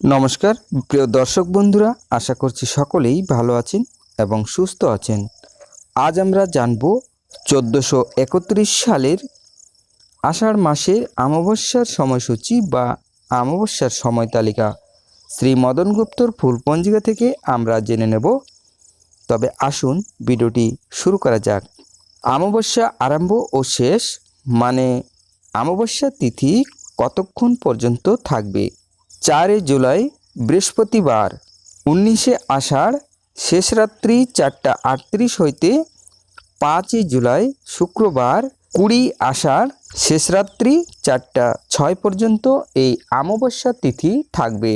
নমস্কার, প্রিয় দর্শক বন্ধুরা, আশা করছি সকলেই ভালো আছেন এবং সুস্থ আছেন। আজ আমরা জানব চোদ্দোশো একত্রিশ সালের আষাঢ় মাসের অমাবস্যার সময়সূচি বা অমাবস্যার সময় তালিকা। শ্রী মদন গুপ্তর ফুল পঞ্জিকা থেকে আমরা জেনে নেব। তবে আসুন ভিডিওটি শুরু করা যাক। অমাবস্যা আরম্ভ ও শেষ মানে অমাবস্যা তিথি কতক্ষণ পর্যন্ত থাকবে? চারই জুলাই, বৃহস্পতিবার, উনিশে আষাঢ় শেষ রাত্রি চারটা আটত্রিশ হইতে পাঁচই জুলাই, শুক্রবার, কুড়ি আষাঢ় শেষ রাত্রি চারটা ছয় পর্যন্ত এই অমাবস্যা তিথি থাকবে।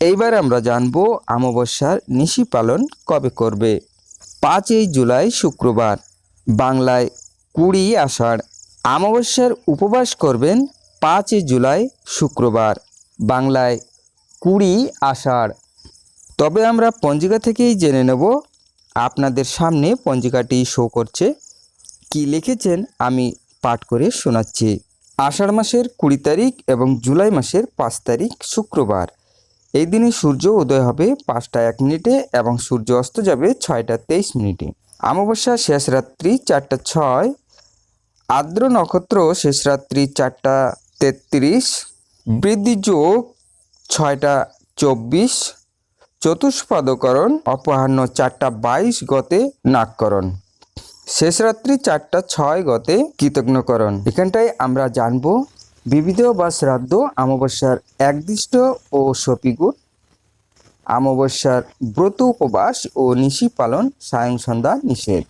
এইবার আমরা জানব অমাবস্যার নিশি পালন কবে করবে। পাঁচই জুলাই, শুক্রবার, বাংলায় কুড়ি আষাঢ়। অমাবস্যার উপবাস করবেন পাঁচই জুলাই, শুক্রবার, বাংলায় কুড়ি আষাঢ়। তবে আমরা পঞ্জিকা থেকেই জেনে নেব, আপনাদের সামনে পঞ্জিকাটি শো করছে। কি লিখেছেন আমি পাঠ করে শোনাচ্ছি। আষাঢ় মাসের কুড়ি তারিখ এবং জুলাই মাসের পাঁচ তারিখ শুক্রবার। এই দিনে সূর্য উদয় হবে পাঁচটা এক মিনিটে এবং সূর্য অস্ত যাবে ছয়টা তেইশ মিনিটে। অমাবস্যা শেষ রাত্রি চারটা ছয়, আর্দ্র নক্ষত্র শেষ রাত্রি চারটা তেত্রিশ, বৃদ্ধি যোগ ছয়টা চব্বিশ, চতুষ্পাদকরণ অপরাহ্ন চারটা বাইশ গতে নাককরণ শেষ রাত্রি চারটা ছয় গতে কৃতজ্ঞকরণ। এখানটায় আমরা জানব, বিবিধ বা শ্রাদ্ধ অমাবস্যার একদিষ্ট ও সপিগুট অমাবস্যার ব্রত উপবাস ও নিশি পালন সায়ং সন্ধ্যা নিষেধ।